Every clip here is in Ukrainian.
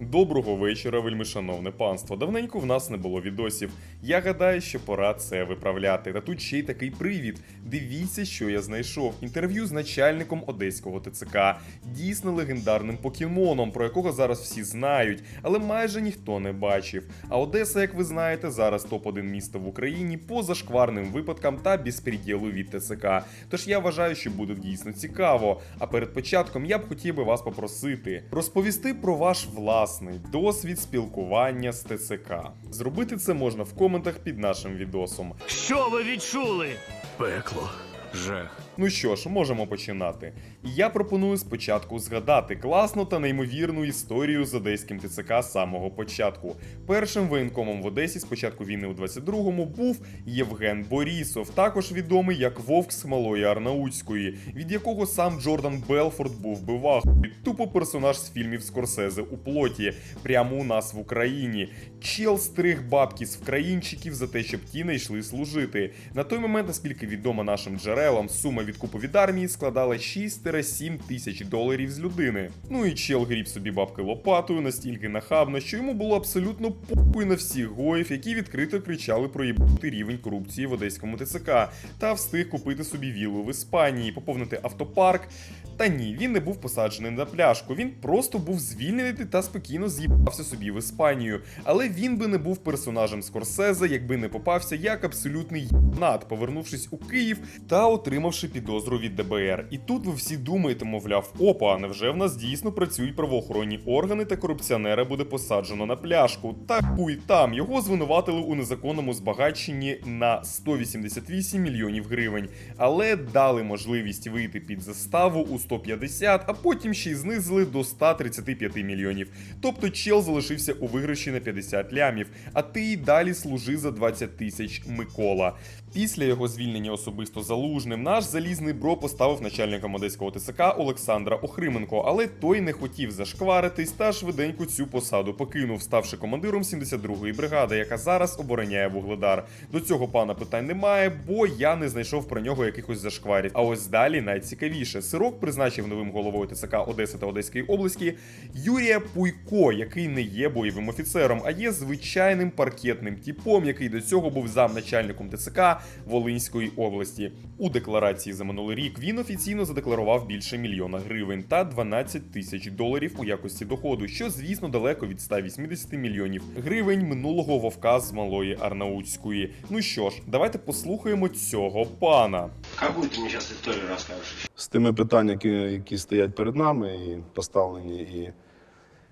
Доброго вечора, вельмишановне панство. Давненько в нас не було відосів. Я гадаю, що пора це виправляти. Та тут ще й такий привід. Дивіться, що я знайшов. Інтерв'ю з начальником одеського ТЦК, дійсно легендарним покемоном, про якого зараз всі знають, але майже ніхто не бачив. А Одеса, як ви знаєте, зараз топ-1 місто в Україні по зашкварним випадкам та безпреділу від ТЦК. Тож я вважаю, що буде дійсно цікаво. А перед початком я б хотів би вас попросити розповісти про ваш власний досвід спілкування з ТЦК. Зробити це можна в коментах під нашим відосом. Що ви відчули? Пекло. Жах. Ну що ж, можемо починати. Я пропоную спочатку згадати класну та неймовірну історію з одеським ТЦК з самого початку. Першим воєнкомом в Одесі з початку війни у 22-му був Євген Борісов, також відомий як Вовк з Малої Арнаутської, від якого сам Джордан Белфорд був би вахуй. Тупо персонаж з фільмів Скорсезе у плоті, прямо у нас в Україні. Чел стриг бабки з вкраїнчиків за те, щоб ті не йшли служити. На той момент, наскільки відомо нашим джерелам, сума відкупу від армії складала 6-7 тисяч доларів з людини. Ну і чел гріб собі бабки лопатою настільки нахабно, що йому було абсолютно похуй на всіх гоїв, які відкрито кричали про їбути рівень корупції в одеському ТЦК, та встиг купити собі віллу в Іспанії, поповнити автопарк. Та ні, він не був посаджений на пляшку, він просто був звільнений та спокійно з'їбався собі в Іспанію. Але він би не був персонажем Скорсезе, якби не попався як абсолютний єбнат, повернувшись у Київ та отримавши підозру від ДБР. І тут ви всі думаєте, мовляв, опа, невже в нас дійсно працюють правоохоронні органи та корупціонера буде посаджено на пляшку? Та хуй там його звинуватили у незаконному збагаченні на 188 мільйонів гривень, але дали можливість вийти під заставу у 150, а потім ще й знизили до 135 мільйонів. Тобто чел залишився у виграші на 50 лямів, а ти й далі служи за 20 тисяч Микола. Після його звільнення особисто залужним наш залізний бро поставив начальником одеського ТСК Олександра Охрименко, але той не хотів зашкваритись та швиденько цю посаду покинув, ставши командиром 72-ї бригади, яка зараз обороняє вугледар. До цього пана питань немає, бо я не знайшов про нього якихось зашкварів. А ось далі найцікавіше. Сирок призначив новим головою ТСК Одеси та Одеської області Юрія Пуйко, який не є бойовим офіцером, а є звичайним паркетним типом, який до цього був замначальником ТЦК Волинської області. У декларації за минулий рік він офіційно задекларував більше мільйона гривень та 12 тисяч доларів у якості доходу, що звісно далеко від 180 мільйонів гривень минулого вовка з малої Арнаутської. Ну що ж, давайте послухаємо цього пана. Какую ты мне сейчас историю расскажешь? з тими питаннями, які, які стоять перед нами, і поставлені і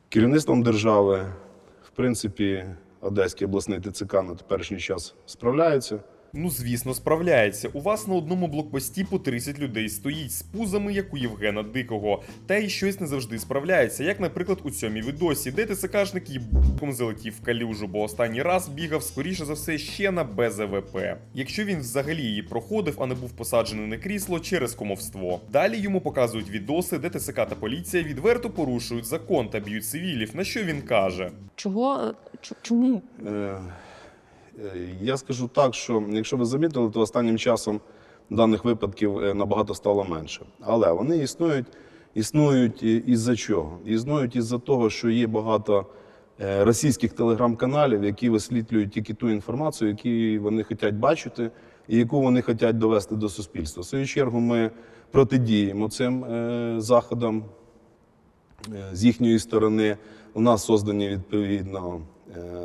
керівництвом держави. В принципі, Одеський обласний ТЦК на теперішній час справляється. Ну, звісно, справляється. У вас на одному блокпості по 30 людей стоїть з пузами, як у Євгена Дикого. Та й щось не завжди справляється, як, наприклад, у цьому відосі, де ТСКшник їбком залетів в калюжу, бо останній раз бігав, скоріше за все, ще на БЗВП. Якщо він взагалі її проходив, а не був посаджений на крісло через кумовство. Далі йому показують відоси, де ТСК та поліція відверто порушують закон та б'ють цивілів. На що він каже? Чого? е, Чому? Я скажу так, що якщо ви замітили, то останнім часом даних випадків е, набагато стало менше. Але вони існують, існують із-за чого? Існують із-за того, що є багато е, російських телеграм-каналів, які висвітлюють тільки ту інформацію, яку вони хочуть бачити, і яку вони хочуть довести до суспільства. В свою чергу ми протидіємо цим е, заходам з їхньої сторони. У нас создані відповідно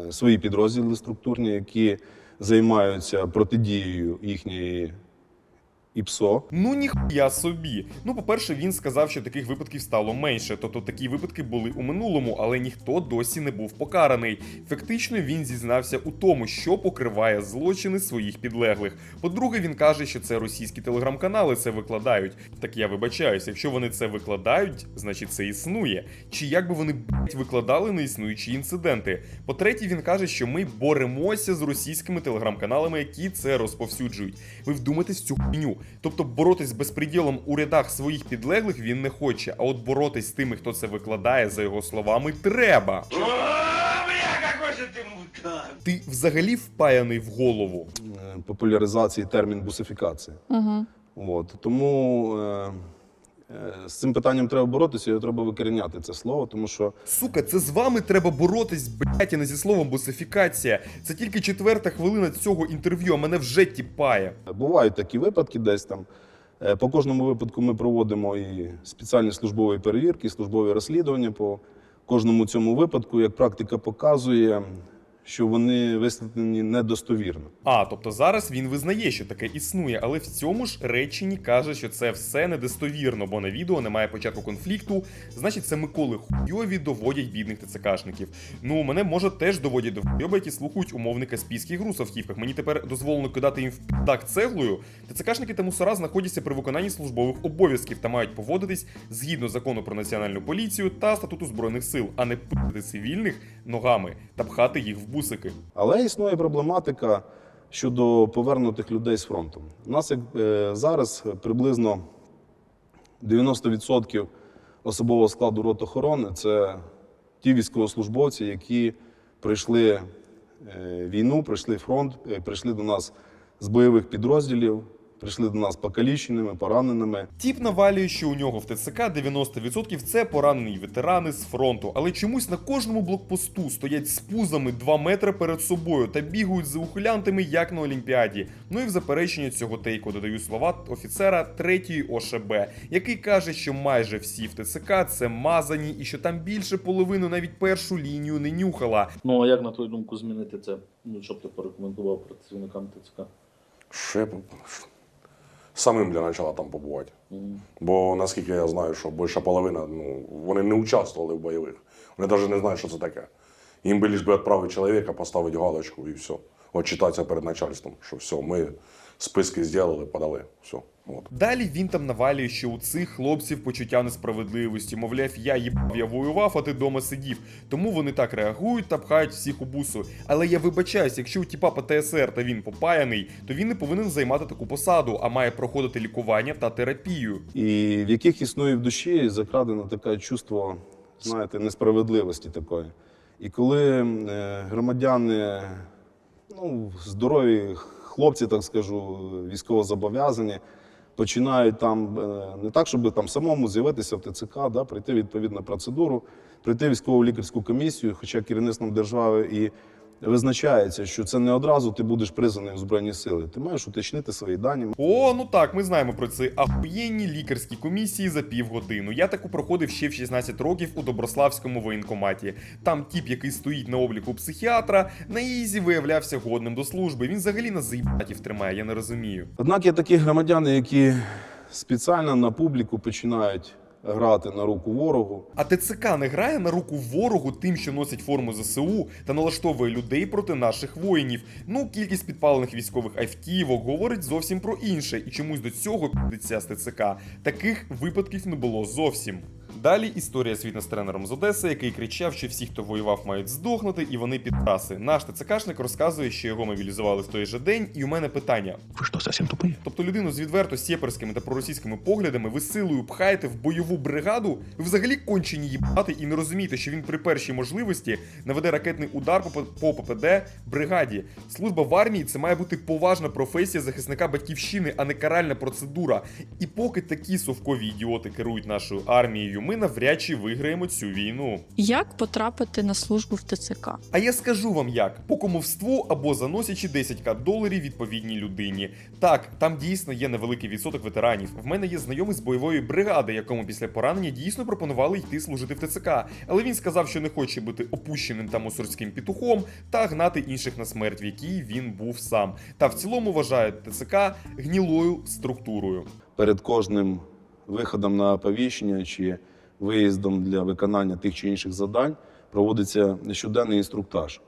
свої підрозділи структурні, які займаються протидією їхньої ІПСО. Ну ніхуя собі. Ну, по-перше, він сказав, що таких випадків стало менше, тобто такі випадки були у минулому, але ніхто досі не був покараний. Фактично він зізнався у тому, що покриває злочини своїх підлеглих. По-друге, він каже, що це російські телеграм-канали це викладають. Так я вибачаюсь, якщо вони це викладають, значить це існує. Чи як би вони блять, викладали неіснуючі інциденти? По-третє, він каже, що ми боремося з російськими телеграм-каналами, які це розповсюджують. Ви вдумайтесь в цю хуйню. Тобто боротись з безпреділом у рядах своїх підлеглих він не хоче, а от боротись з тими, хто це викладає, за його словами, треба. О, бля! Ти взагалі впаяний в голову. е, популяризації термін бусифікації. Угу. От. Тому Е, З цим питанням треба боротися, його треба викоріняти це слово, тому що Сука, це з вами треба боротись, блять, а не зі словом босифікація. Це тільки четверта хвилина цього інтерв'ю, а мене вже тіпає. бувають такі випадки десь там. Е, По кожному випадку ми проводимо і спеціальні службові перевірки, і службові розслідування по кожному цьому випадку. Як практика показує, що вони висвітлені недостовірно. А, тобто зараз він визнає, що таке існує, але в цьому ж реченні каже, що це все недостовірно, бо на відео немає початку конфлікту. Значить, це Миколи хуйові доводять бідних ТЦКшників. Ну, мене може теж доводять до хуйоби, які слухають умовний каспійський груз в автівках. Мені тепер дозволено кидати їм в піддак цеглою. ТЦКшники та мусора знаходяться при виконанні службових обов'язків та мають поводитись згідно закону про національну поліцію та статуту збройних сил, а не пити цивільних ногами та пхати їх в бусики. Але існує проблематика щодо повернутих людей з фронту. У нас як е, зараз приблизно 90% особового складу рот охорони це ті військовослужбовці, які пройшли е, війну, пройшли фронт, е, прийшли до нас з бойових підрозділів, прийшли до нас покаліченими, пораненими. Тіп навалює, що у нього в ТЦК 90% це поранені ветерани з фронту, але чомусь на кожному блокпосту стоять з пузами 2 метри перед собою та бігають за ухилянтами, як на Олімпіаді. Ну і в заперечення цього тейку додаю слова офіцера 3-ї ОШБ, який каже, що майже всі в ТЦК це мазані, і що там більше половину навіть першу лінію не нюхала. Ну а як на твою думку змінити це? Ну, щоб ти порекомендував працівникам ТЦК? Ще б- самим для начала там побувати. Бо наскільки я знаю, що більша половина, ну, вони не участвували в бойових. Вони навіть не знають, що це таке. Їм би ліж би відправити чоловіка, поставити галочку і все. Отчитатися перед начальством, що все, ми списки зробили, подали. Все. От. Далі він там навалює, що у цих хлопців почуття несправедливості. Мовляв, я їбав, я воював, а ти дома сидів. Тому вони так реагують та пхають всіх у бусу. Але я вибачаюсь, якщо у тіпа ПТСР та він попаяний, то він не повинен займати таку посаду, а має проходити лікування та терапію. і в яких існує в душі закрадено таке чувство, знаєте, несправедливості такої. І коли е, громадяни, ну, здорові хлопці, так скажу, військовозобов'язані, починають там е, не так, щоб там самому з'явитися в ТЦК, да, пройти відповідну процедуру, пройти військову лікарську комісію, хоча керівництвом держави і визначається, що це не одразу ти будеш призваний в Збройні сили. Ти маєш уточнити свої дані, О, ну так, ми знаємо про ці ахуєнні лікарські комісії за півгодини. Я таку проходив ще в 16 років у Доброславському воєнкоматі. Там тіп, який стоїть на обліку психіатра, на ізі виявлявся годним до служби. Він взагалі нас заїбатів тримає, я не розумію. Однак є такі громадяни, які спеціально на публіку починають грати на руку ворогу. А ТЦК не грає на руку ворогу тим, що носить форму ЗСУ та налаштовує людей проти наших воїнів. Ну, кількість підпалених військових автівок говорить зовсім про інше, і чомусь до цього підеться з ТЦК. Таких випадків не було зовсім. Далі історія світна з фітнес-тренером з Одеси, який кричав, що всі, хто воював, мають здохнути, і вони підраси. Наш ТЦКшник розказує, що його мобілізували в той же день, і у мене питання: Вы что, совсем тупые? Тобто людину з відверто сєперськими та проросійськими поглядами ви силою пхаєте в бойову бригаду, ви взагалі кончені їбати і не розумієте, що він при першій можливості наведе ракетний удар по, по ППД бригаді. Служба в армії це має бути поважна професія захисника батьківщини, а не каральна процедура. І поки такі совкові ідіоти керують нашою армією, ми навряд чи виграємо цю війну. Як потрапити на службу в ТЦК? А я скажу вам як: по кумовству або заносячи 10к доларів відповідній людині. Так, там дійсно є невеликий відсоток ветеранів. В мене є знайомий з бойової бригади, якому після поранення дійсно пропонували йти служити в ТЦК. Але він сказав, що не хоче бути опущеним та мусорським петухом та гнати інших на смерть, в якій він був сам. Та в цілому вважає ТЦК гнілою структурою. Перед кожним виходом на оповіщення чи виїздом для виконання тих чи інших завдань проводиться щоденний інструктаж,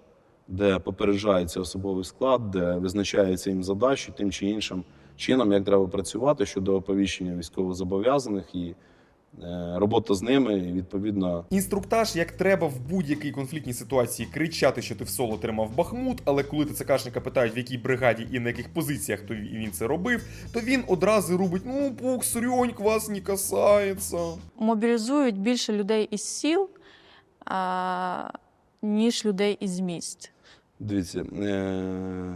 де попереджається особовий склад, де визначається їм задачі тим чи іншим чином, як треба працювати щодо оповіщення військовозобов'язаних і робота з ними, і відповідно Інструктаж, як треба в будь-якій конфліктній ситуації кричати, що ти в соло тримав Бахмут, але коли ТЦКшника питають, в якій бригаді і на яких позиціях то він це робив, то він одразу робить: ну, пук, срьоньк вас не касається. Мобілізують більше людей із сіл, а, ніж людей із міст. Дивіться, е-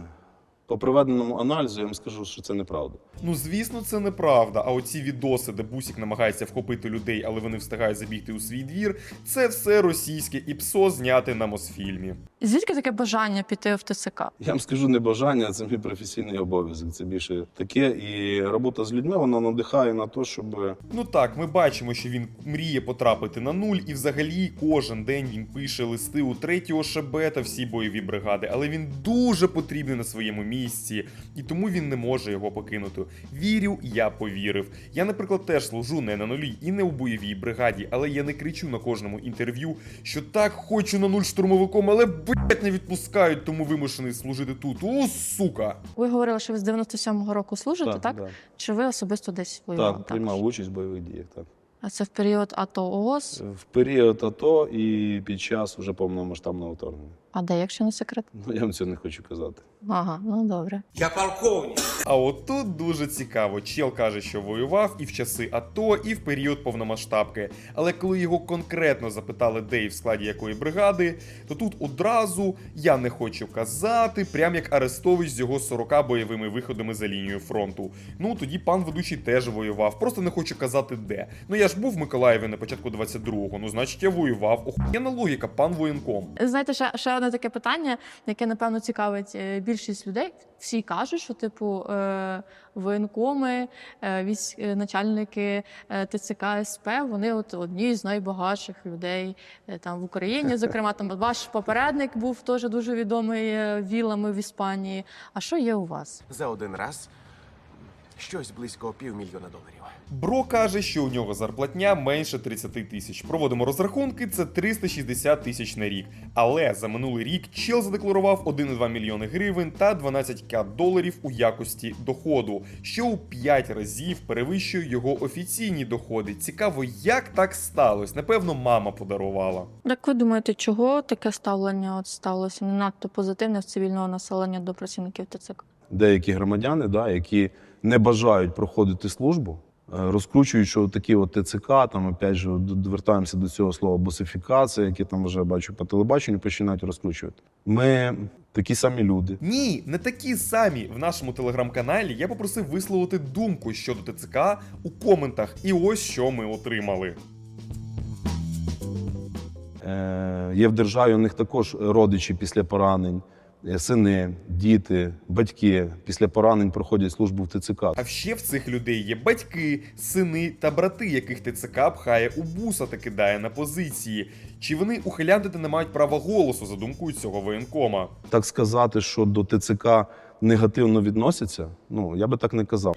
По проведеному аналізу я вам скажу, що це неправда. Ну, звісно, це неправда. А оці відоси, де бусік намагається вхопити людей, але вони встигають забігти у свій двір, це все російське і псо зняте на Мосфільмі. Звідки таке бажання піти в ТЦК? Я вам скажу не бажання, це мій професійний обов'язок. Це більше таке. І робота з людьми вона надихає на те, щоб Ну так, ми бачимо, що він мріє потрапити на нуль, і взагалі кожен день він пише листи у третій ОШБ та всі бойові бригади, але він дуже потрібний на своєму місці, і тому він не може його покинути. Вірю, я повірив. Я, наприклад, теж служу не на нулі і не у бойовій бригаді, але я не кричу на кожному інтерв'ю, що так хочу на нуль штурмовиком, але блять не відпускають, тому вимушений служити тут. О, сука! Ви говорили, що ви з 97-го року служите, так? да. Чи ви особисто десь воювали? так, приймав участь в бойових діях. Так. А це в період АТО ООС? В період АТО і під час уже повномасштабного вторгнення. А де, якщо не секрет? Ну я вам цього не хочу казати. Ага, ну добре. Я полковник. А от тут дуже цікаво. Чел каже, що воював і в часи АТО, і в період повномасштабки. Але коли його конкретно запитали, де і в складі якої бригади, то тут одразу я не хочу казати, прям як Арестович з його 40 бойовими виходами за лінією фронту. Ну тоді пан ведучий теж воював. Просто не хочу казати де. Ну я ж був в Миколаєві на початку 22-го, ну значить я воював. Охуєнна логіка, пан воєнком. Знаєте, ще, ще одне таке питання, яке напевно цікавить е, більшість людей. Всі кажуть, що типу е, воєнкоми, е, військ, е, начальники ТЦК СП, вони от одні з найбагатших людей там в Україні. Зокрема, там ваш попередник був теж дуже відомий вілами в Іспанії. А що є у вас? За один раз щось близько півмільйона доларів. Бро каже, що у нього зарплатня менше 30 тисяч. Проводимо розрахунки, це 360 тисяч на рік. Але за минулий рік чел задекларував 1,2 мільйони гривень та 12к доларів у якості доходу, що у 5 разів перевищує його офіційні доходи. Цікаво, як так сталося. Напевно, мама подарувала. Як ви думаєте, чого таке ставлення от сталося не надто позитивне в цивільного населення до працівників ТЦК? Деякі громадяни, да, які не бажають проходити службу, е, розкручують, що такі от ТЦК, там опять же вертаємося до цього слова босифікація, яке там вже бачу по телебаченню, починають розкручувати. Ми такі самі люди. Ні, не такі самі. В нашому телеграм-каналі я попросив висловити думку щодо ТЦК у коментах. І ось що ми отримали. Е, є в державі у них також родичі після поранень, сини, діти, батьки після поранень проходять службу в ТЦК. А ще в цих людей є батьки, сини та брати, яких ТЦК пхає у буса та кидає на позиції. Чи вони ухилянти не мають права голосу за думкою цього воєнкома? Так сказати, що до ТЦК негативно відносяться, ну я би так не казав.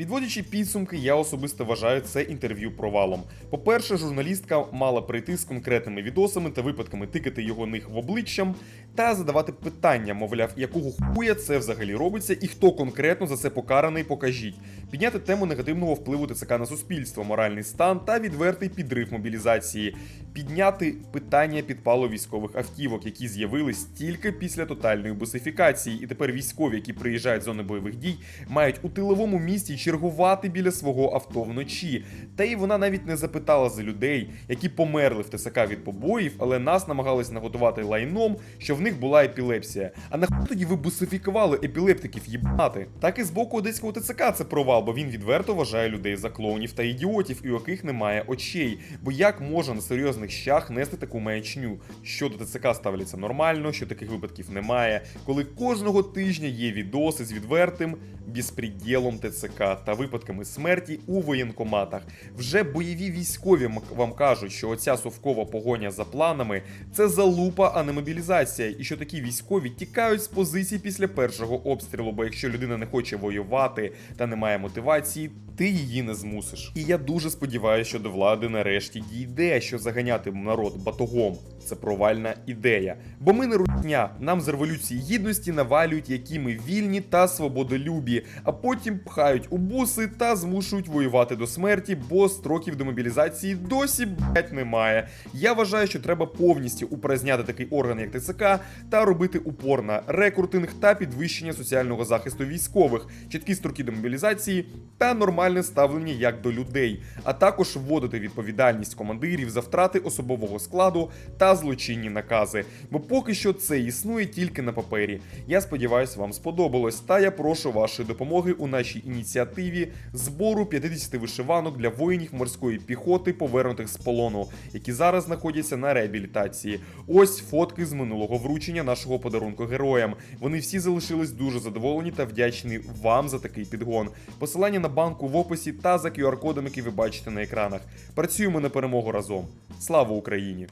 Підводячи підсумки, я особисто вважаю це інтерв'ю провалом. По-перше, журналістка мала прийти з конкретними відосами та випадками тикати його них в обличчям та задавати питання, мовляв, якого хуя це взагалі робиться, і хто конкретно за це покараний, покажіть. Підняти тему негативного впливу ТЦК на суспільство, моральний стан та відвертий підрив мобілізації. Підняти питання підпалу військових автівок, які з'явились тільки після тотальної бусифікації, і тепер військові, які приїжджають з зони бойових дій, мають у тиловому місті чергувати біля свого авто вночі. Та й вона навіть не запитала за людей, які померли в ТСК від побоїв, але нас намагались наготувати лайном, що в них була епілепсія. А нахуй тоді ви бусифікували епілептиків їбати? Так і з боку одеського ТЦК це провал, бо він відверто вважає людей за клоунів та ідіотів, у яких немає очей. Бо як можна на серйозних щах нести таку маячню? Що до ТЦК ставляться нормально, що таких випадків немає, коли кожного тижня є відоси з відвертим безпреділом ТЦК та випадками смерті у воєнкоматах. Вже бойові військові вам кажуть, що оця совкова погоня за планами це залупа, а не мобілізація, і що такі військові тікають з позицій після першого обстрілу. Бо якщо людина не хоче воювати та не має мотивації, ти її не змусиш. І я дуже сподіваюся, що до влади нарешті дійде, що заганяти народ батогом це провальна ідея. Бо ми не рутня, нам з революції гідності навалюють, які ми вільні та свободолюбі, а потім пхають у буси та змушують воювати до смерті, бо строків демобілізації досі блять немає. Я вважаю, що треба повністю упраздняти такий орган, як ТЦК, та робити упор на рекрутинг та підвищення соціального захисту військових, чіткі строки демобілізації та нормальне ставлення як до людей, а також вводити відповідальність командирів за втрати особового складу та злочинні накази. Бо поки що це існує тільки на папері. Я сподіваюся, вам сподобалось, та я прошу вашої допомоги у нашій ініціативі збору 50 вишиванок для воїнів морської піхоти, повернутих з полону, які зараз знаходяться на реабілітації. Ось фотки з минулого вручення нашого подарунку героям. Вони всі залишились дуже задоволені та вдячні вам за такий підгон. Посилання на банку в описі та за QR-кодом, який ви бачите на екранах. Працюємо на перемогу разом. Слава Україні!